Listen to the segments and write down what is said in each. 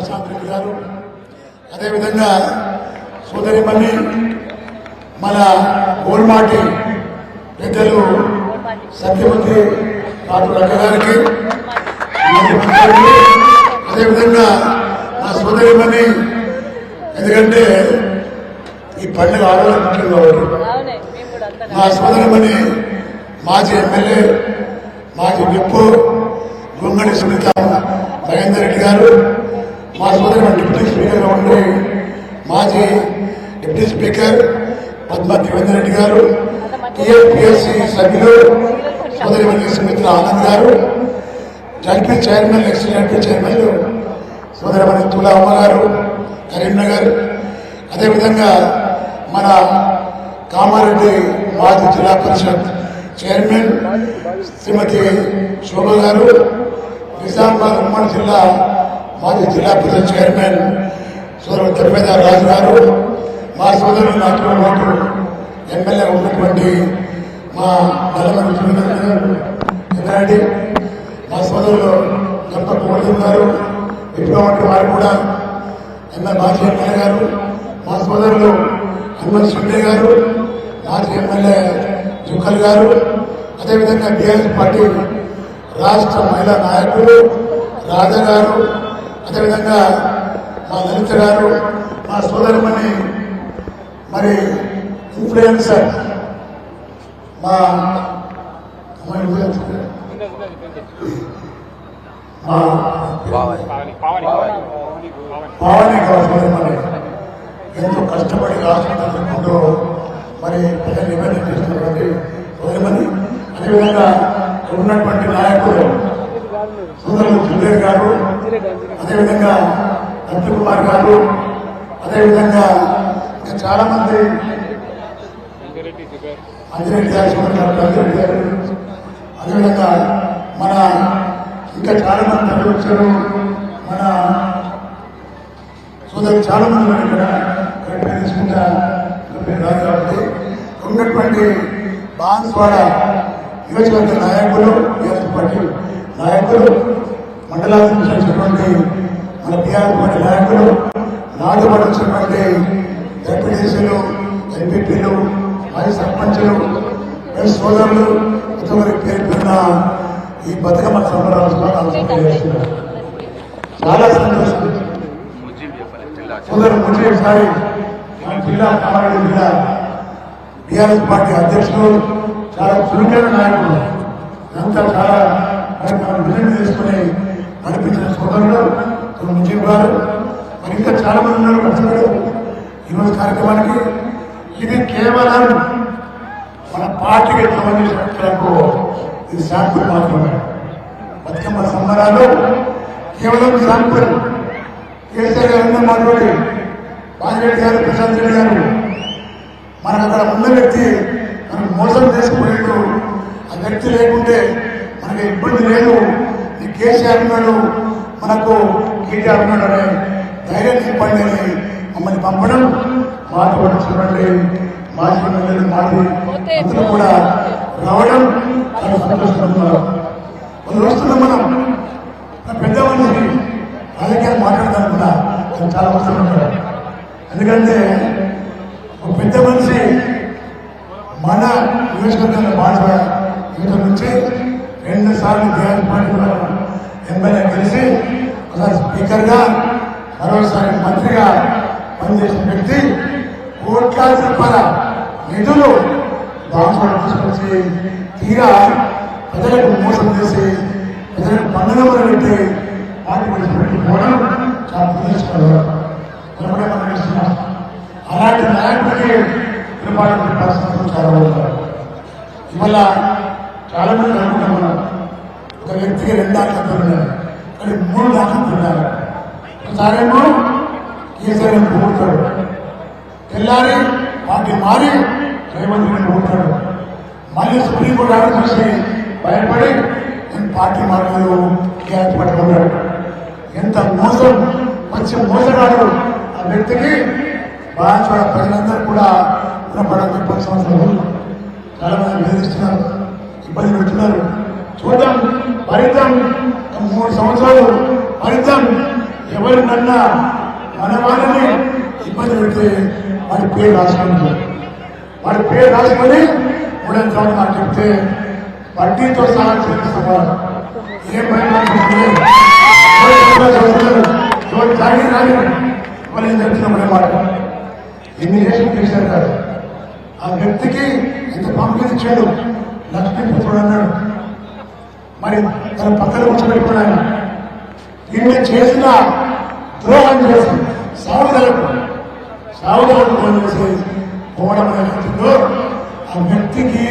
ప్రశాంత్ రెడ్డి గారు. అదేవిధంగా సోదరిమణి మన గోల్మాటి పెద్దలు సత్యవతి రాజు రక్క గారికి అదేవిధంగా మా సోదరిమణి ఎందుకంటే ఈ పండుగ ఆడవాళ్ళ కూడా అంతా మా సోదరమని మాజీ ఎమ్మెల్యే మాజీ విప్పు గుమ్మడి సునీత మహేందర్ రెడ్డి గారు మా సోదరమని డిప్యూటీ స్పీకర్ ఉండే మాజీ deputy speaker Padma Devender Reddy garu TSPSC సభ్యులు సోదరిమణి Sumitra Anand garu ZP chairman ex ZP chairman సోదరమణి Tula అమ్మ గారు కరీంనగర్ అదేవిధంగా మన కామారెడ్డి మాజీ జిల్లా పరిషత్ చైర్మన్ శ్రీమతి శోభ గారు నిజామాబాద్ ఉమ్మడి జిల్లా మాజీ జిల్లా పరిషత్ చైర్మన్ సోదరుడు ధర్మేద రాజు గారు మా సోదరుడు నాకు ఎమ్మెల్యే ఉన్నటువంటి మా నల్లమల్లి మా సోదరులు గంపకు గారు గారు వంటి వారు కూడా ఎమ్మెల్యే మాజీ ఎమ్మెల్యే గారు మా సోదరులు హనుమంత్ సుండే గారు మాజీ ఎమ్మెల్యే జుక్కల్ గారు అదేవిధంగా బీఆర్ఎస్ పార్టీ రాష్ట్ర మహిళా నాయకులు రాజా గారు అదేవిధంగా మా లలిత గారు మా సోదరుమణి మరి ఇన్ఫ్లుయెన్సర్ మా పావని మరి ఎంతో కష్టపడి రాష్ట్రంలో మరి ప్రజలు నివేదన చేస్తున్నటువంటి గౌరవమని అదేవిధంగా ఇక్కడ ఉన్నటువంటి నాయకులు సుందరం సుందర్ గారు అదేవిధంగా కుమార్ గారు అదేవిధంగా ఇంకా చాలా మంది అంజిరెడ్డి గారు అంజిరెడ్డి గారు అదేవిధంగా మన ఇంకా చాలా మంది తరలి వచ్చారు మన సోదరు చాలా మంది ఇక్కడ కరెక్ట్ తీసుకుంటా రాదు కాబట్టి. ఉన్నటువంటి బాన్స్వాడ నియోజకవర్గ నాయకులు బీఆర్ఎస్ పార్టీ నాయకులు మండలానికి వచ్చినటువంటి మన బీఆర్ఎస్ పార్టీ నాయకులు నాటుబడి వచ్చినటువంటి ఎంపీటీసీలు ఎంపీపీలు మాజీ సర్పంచులు ప్రెస్ సోదరులు ఇటువంటి పేరు పెట్టిన ఈ బతుకమ్మ సంబరాలు చాలా సంతోషం. సోదరు ముఖ్య సారి మన జిల్లా కామారెడ్డి జిల్లా బీఆర్ఎస్ పార్టీ అధ్యక్షుడు చాలా చురుకైన నాయకుడు అంతా చాలా విజయం చేసుకుని నడిపించిన ఉన్నారు. మరి ఇంకా చాలా మంది ఉన్నారు కష్టపడి ఈరోజు కార్యక్రమానికి ఇది కేవలం మన పార్టీకి సంబంధించిన వ్యక్తులకు ఇది శాంపుల్ మాత్రమే. బతుకమ్మ సంబరాలు కేవలం శాంపుల్. కేసీఆర్ గారు మాట్లాడి బాజిరెడ్డి గారు ప్రశాంత్ రెడ్డి గారు మనకు అక్కడ ఉన్న వ్యక్తి మనం మోసం చేసుకునేట్టు ఆ వ్యక్తి లేకుంటే మనకి ఇబ్బంది లేదు. ఈ కేసీఆర్ గారు మనకు కేటీఆర్ ఉన్నాడు ధైర్యం చెప్పండి అని మమ్మల్ని పంపడం మాకు కూడా చూడండి మాజీ ఎమ్మెల్యేలు మాజీ అందరూ కూడా రావడం చాలా సంతోషపడుతున్నారు వాళ్ళు వస్తున్నాం మనం ఆ పెద్ద మనిషి రాజకీయాలు మాట్లాడతాను కూడా చాలా అవసరం ఉంటారు ఎందుకంటే ఒక పెద్ద మనిషి మన నియోజకవర్గంలో బాధపడ నుంచి రెండు సార్లు బీఆర్ఎస్ పార్టీ ఎమ్మెల్యే కలిసి ఒకసారి స్పీకర్గా మరోసారి మంత్రిగా పనిచేసిన వ్యక్తి కోట్లాది రూపాయల నిధులు దాంట్లో తీసుకొచ్చి తీరా ప్రజలకు మోసం చేసి ప్రజలకు పండుగ పెట్టి పార్టీ పెట్టుకోవడం చాలా దురదృష్టకరం. అలాంటి నాయకుడికి పరిపాలన పరిస్థితులు చాలా ఉంటారు ఇవాళ చాలా మంది అనుకుంటున్నాం ఒక వ్యక్తికి రెండు ఆటలు ఉన్నారు కానీ మూడు ఆకలితో ఉన్నారు ఒకసారేమో కేసీఆర్ పోతాడు తెల్లారి పార్టీ మారి రేవంత్ రెడ్డి పోతాడు మళ్ళీ సుప్రీంకోర్టు ఆర్డర్ చూసి భయపడి నేను పార్టీ మారలేదు టీఆర్ఎస్ పట్టుకున్నాడు ఎంత మోసం మంచి మోసగాడు ఆ వ్యక్తికి బాగా ప్రజలందరూ కూడా రుణపడని చెప్పాల్సిన అవసరం చాలా మంది వేధిస్తున్నారు ఇబ్బంది పెడుతున్నారు. చూద్దాం భరిద్దాం. మూడు సంవత్సరాలు భరిద్దాం ఎవరినన్నా మన వాళ్ళని ఇబ్బంది పెడితే వాడి పేరు రాసుకుంటారు వాడి పేరు రాసుకొని మూడేళ్ళ తర్వాత నాకు చెప్తే వడ్డీతో సహా చెల్లిస్తాం ఏం భయం జాగి రాని వాళ్ళు ఏం చెప్తున్నాం మాట ఇమిగ్రేషన్ చేశారు కాదు. ఆ వ్యక్తికి ఎంత పంపిణీ ఇచ్చాడు లక్ష్మీపుత్రుడు అన్నాడు. అని తన పక్కన కూర్చోబెట్టుకున్నాను ఈయన చేసిన ద్రోహం చేసి సాగుదలకు సాగుదలకు ద్రోహం చేసి పోవడం ఏదైతుందో ఆ వ్యక్తికి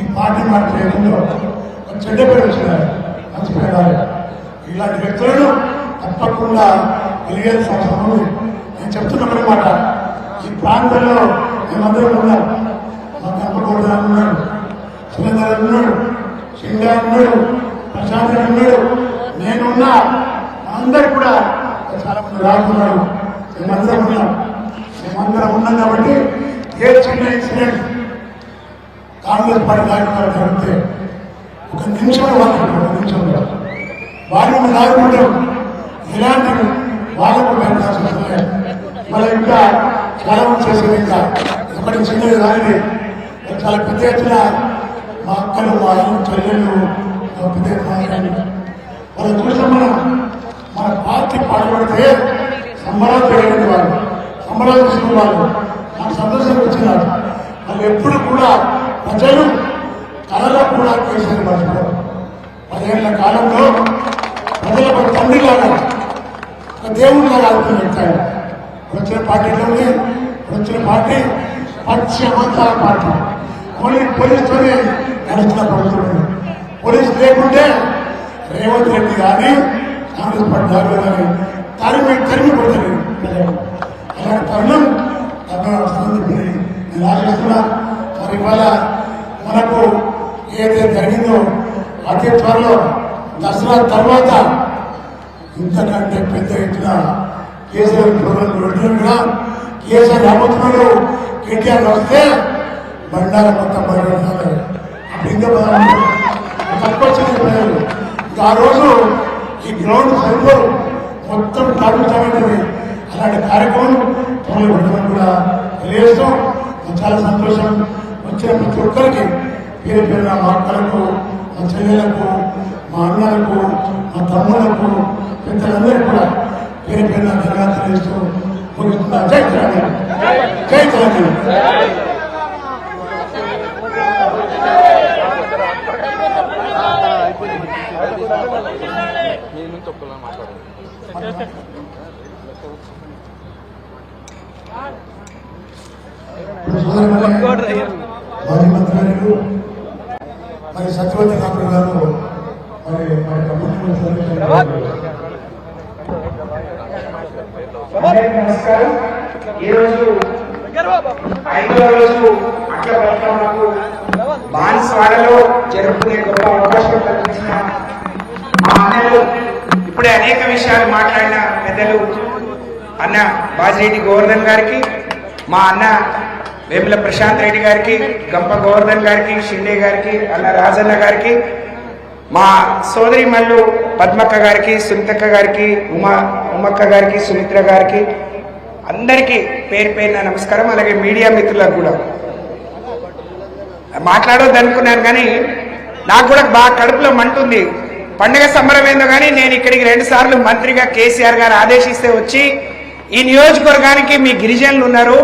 ఈ పార్టీ మాట లేకుండా ఒక చెడ్డ పేరు వచ్చినారు మంచి పేరు ఇలాంటి వ్యక్తులను తప్పకుండా తెలియాల్సిన అవసరం ఉంది. నేను చెప్తున్న ఈ ప్రాంతంలో మేమందరం ఉన్నాం. మా కమ్మకూడదు ఉన్నాడు. సురేందర్ ఉన్నాడు. సింగా ఉన్నాడు. ప్రశాంత్ ఉన్నాడు నేనున్నా. అందరు కూడా చాలా మంది రాకున్నారు మేమందరం ఉన్నాం. మేమందరం ఉన్నాం కాబట్టి ఏ చిన్న ఇన్సిడెంట్ కాంగ్రెస్ పార్టీ నాయకులు జరిగితే ఒక నిమిషం వాళ్ళు ఒక నిమిషంలో. వాళ్ళు నాయకుడు ఇలాంటి వాళ్ళకు పెట్టాల్సి వస్తుంది మళ్ళీ ఇంకా చాలా మంది చేసేది ఇంకా ఎప్పటి చిన్నది రాని చాలా పెద్ద ఎత్తున మా అక్కలు మా చెల్లెళ్ళు మనం పెద్ద ఎత్తున మన పార్టీ పాల్పడితే సంబరాలు జరిగింది వారు సంబరాలు చేసుకున్న వాళ్ళు నాకు సంతోషం వచ్చినారు వాళ్ళు ఎప్పుడు కూడా ప్రజలు కళలో కూడా కేసీఆర్ మర్చిపోరు పదేళ్ళ కాలంలో ప్రజలకు ఒక తండ్రి లాగా ఒక దేవుడి లాగా ఆడుకుని పెట్టాడు వచ్చిన పార్టీలో ఉంది వచ్చిన పార్టీ పశ్చిమంతా పార్టీ కొన్ని పోలీసుతోనే నడుస్తున్న ప్రభుత్వం పోలీసు లేకుంటే రేవంత్ రెడ్డి కానీ కాంగ్రెస్ పార్టీ దాని కానీ తరిమి తరిమి కొడుతుంది అలాంటి తరుణం తప్పకుండా నేను ఆశిస్తున్నా మరి ఇవాళ మనకు ఏదైతే జరిగిందో అతి త్వరలో దసరా తర్వాత ఇంతకంటే పెద్ద ఎత్తున కేసీఆర్ ప్రోగ్రాం పెట్టినట్టుగా కేసీఆర్ రాబోతున్నాడు కేటీఆర్ వస్తే బండారం మొత్తం బయట అప్పుడు ఇంకా బాగుంటుంది. ఆ రోజు ఈ గ్రౌండ్ సరిపోరు మొత్తం తాగుతామంటుంది అలాంటి కార్యక్రమం కూడా తెలియజేస్తాం చాలా సంతోషం. వచ్చిన ప్రతి ఒక్కరికి పేరు పేరున మా అక్కలకు మా చెల్లెలకు మా అన్నలకు మా తమ్ములకు పెద్దలందరికీ కూడా పేరు పేరున ధన్యవాదాలు తెలియజేస్తూ ముగిస్తున్నా. జై తెలంగాణ జై తెలంగాణ నేను తొక్కలా మాట్లాడాను మరి సత్యవతి ఠాకూర్ గారు మరి మరి నమస్కారం. ఈరోజు ఐదవ రోజు అట్ల బతుకమ్మకు బాన్స్వాడలో జరుపుకునే గొప్ప అవకాశం కల్పించిన మా అన్నలు ఇప్పుడే అనేక విషయాలు మాట్లాడిన పెద్దలు అన్న బాజిరెడ్డి గోవర్ధన్ గారికి మా అన్న వేముల ప్రశాంత్ రెడ్డి గారికి గంప గోవర్ధన్ గారికి షిండే గారికి అన్న రాజన్న గారికి మా సోదరి మల్లు పద్మక్క గారికి సునీతక్క గారికి ఉమా ఉమక్క గారికి సుమిత్ర గారికి అందరికీ పేరు పేరున నమస్కారం అలాగే మీడియా మిత్రులకు కూడా. మాట్లాడొద్దు అనుకున్నాను కానీ నాకు కూడా బాగా కడుపులో మంటుంది పండుగ సంబరం ఏందో కానీ నేను ఇక్కడికి రెండు సార్లు మంత్రిగా కేసీఆర్ గారు ఆదేశిస్తే వచ్చి ఈ నియోజకవర్గానికి మీ గిరిజనులు ఉన్నారు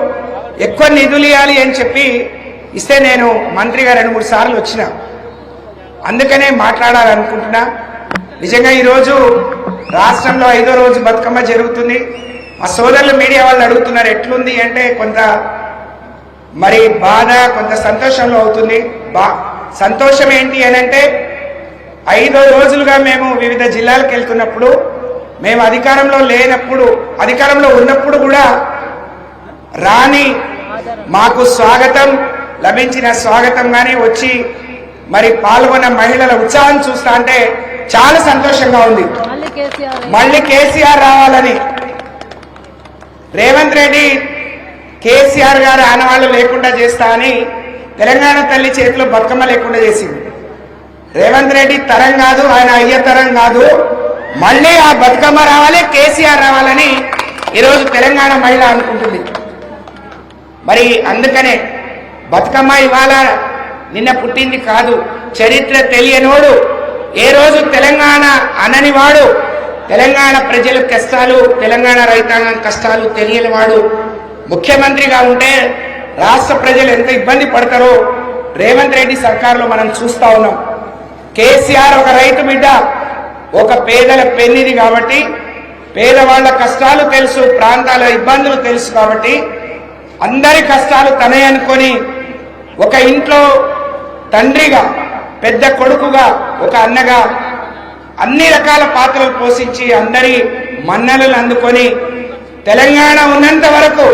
ఎక్కువ నిధులు ఇవ్వాలి అని చెప్పి ఇస్తే నేను మంత్రిగా రెండు మూడు సార్లు వచ్చిన. అందుకనే మాట్లాడాలనుకుంటున్నా. నిజంగా ఈరోజు రాష్ట్రంలో ఐదో రోజు బతుకమ్మ జరుగుతుంది. మా సోదరులు మీడియా వాళ్ళు అడుగుతున్నారు ఎట్లుంది అంటే కొంత మరి బాధ కొంత సంతోషంలో అవుతుంది. బా సంతోషం ఏంటి అని అంటే ఐదో రోజులుగా మేము వివిధ జిల్లాలకు వెళ్తున్నప్పుడు మేము అధికారంలో లేనప్పుడు అధికారంలో ఉన్నప్పుడు కూడా రాని మాకు స్వాగతం లభించిన స్వాగతం కానీ వచ్చి మరి పాల్గొన్న మహిళల ఉత్సాహం చూస్తా అంటే చాలా సంతోషంగా ఉంది. మళ్ళీ కేసీఆర్ రావాలని. రేవంత్ రెడ్డి కేసీఆర్ గారు ఆనవాళ్ళు లేకుండా చేస్తా అని తెలంగాణ తల్లి చేతిలో బతుకమ్మ లేకుండా చేసింది. రేవంత్ రెడ్డి తరం కాదు ఆయన అయ్య తరం కాదు. మళ్ళీ ఆ బతుకమ్మ రావాలి కేసీఆర్ రావాలని ఈరోజు తెలంగాణ మహిళ అనుకుంటుంది. మరి అందుకనే బతుకమ్మ ఇవాళ నిన్న పుట్టింది కాదు చరిత్ర తెలియనోడు ఏ రోజు తెలంగాణ అననివాడు తెలంగాణ ప్రజల కష్టాలు తెలంగాణ రైతాంగం కష్టాలు తెలియనివాడు ముఖ్యమంత్రిగా ఉంటే రాష్ట్ర ప్రజలు ఎంత ఇబ్బంది పడతారో రేవంత్ రెడ్డి సర్కారులో మనం చూస్తా ఉన్నాం. కేసీఆర్ ఒక రైతు బిడ్డ ఒక పేదల పెన్నిది కాబట్టి పేదవాళ్ళ కష్టాలు తెలుసు ప్రాంతాల ఇబ్బందులు తెలుసు కాబట్టి అందరి కష్టాలు తనే అనుకొని ఒక ఇంట్లో తండ్రిగా పెద్ద కొడుకుగా ఒక అన్నగా అన్ని రకాల పాత్రలు పోషించి అందరి మన్ననలు అందుకొని తెలంగాణ ఉన్నంత వరకు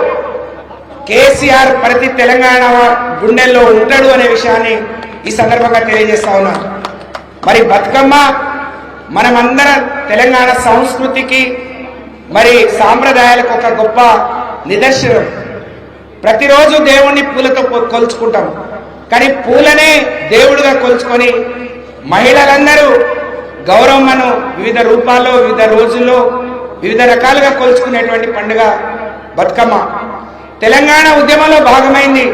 కేసీఆర్ ప్రతి తెలంగాణ గుండెల్లో ఉంటాడు అనే విషయాన్ని ఈ సందర్భంగా తెలియజేస్తా ఉన్నాను మరి బతుకమ్మ మనమందరం తెలంగాణ సంస్కృతికి మరి సాంప్రదాయాలకు ఒక గొప్ప నిదర్శనం. ప్రతిరోజు దేవుణ్ణి పూలతో కొ- కొలుచుకుంటాం. కానీ పూలనే దేవుడిగా కొలుచుకొని మహిళలందరూ గౌరవమ్మను వివిధ రూపాల్లో వివిధ రోజుల్లో వివిధ రకాలుగా కొలుచుకునేటువంటి పండుగ బతుకమ్మ. తెలంగాణ ఉద్యమంలో భాగమైంది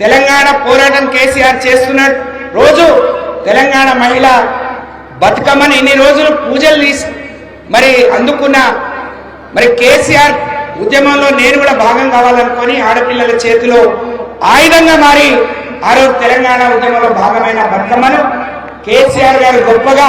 తెలంగాణ పోరాటం కేసీఆర్ చేస్తున్న రోజు. తెలంగాణ మహిళ బతుకమ్మని ఇన్ని రోజులు పూజలు తీసి మరి అందుకున్న మరి కేసీఆర్ ఉద్యమంలో నేను కూడా భాగం కావాలనుకొని ఆడపిల్లల చేతిలో ఆయుధంగా మారి ఆ రోజు తెలంగాణ ఉద్యమంలో భాగమైన బతుకమ్మను కేసీఆర్ గారు గొప్పగా